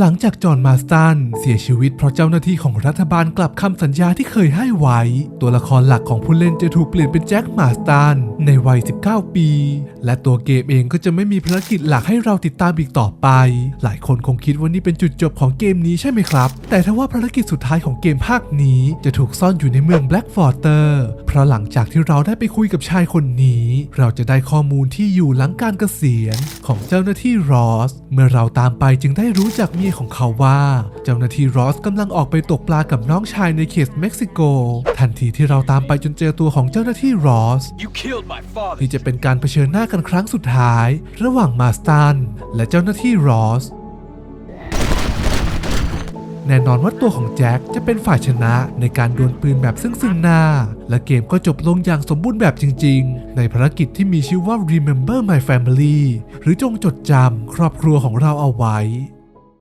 หลังจากจอห์นมาสตันเสียชีวิตเพราะเจ้าหน้าที่ของรัฐบาลกลับคำสัญญาที่เคยให้ไว้ ตัวละครหลักของผู้เล่นจะถูกเปลี่ยนเป็นแจ็คมาสตันในวัย 19 ปี และตัวเกมเองก็จะไม่มีภารกิจหลักให้เราติดตามอีกต่อไป หลายคนคงคิดว่านี่เป็นจุดจบของเกมนี้ใช่ไหมครับ แต่ถ้าว่าภารกิจสุดท้ายของเกมภาคนี้จะถูกซ่อนอยู่ในเมืองแบล็กฟอร์เตอร์เพราะหลังจากที่เราได้ไปคุยกับชายคนนี้ เราจะได้ข้อมูลที่อยู่หลังการเกษียณของเจ้าหน้าที่รอสเมื่อเราตามไปจึงได้รู้จากเมียของเขาว่า เจ้าหน้าที่รอสกำลังออกไปตกปลากับน้องชายในเขตเม็กซิโก ทันทีที่เราตามไปจนเจอตัวของเจ้าหน้าที่รอส You killed my father. นี่จะเป็นการเผชิญหน้ากันครั้งสุดท้าย ระหว่างมาสตันและเจ้าหน้าที่รอสแน่นอนว่าตัวของแจ็คจะเป็นฝ่ายชนะในการดวลปืนแบบซึ่งซึ่งหน้า และเกมก็จบลงอย่างสมบูรณ์แบบจริง ๆ ในภารกิจที่มีชื่อว่า Remember My Family หรือจงจดจำครอบครัวของเราเอาไว้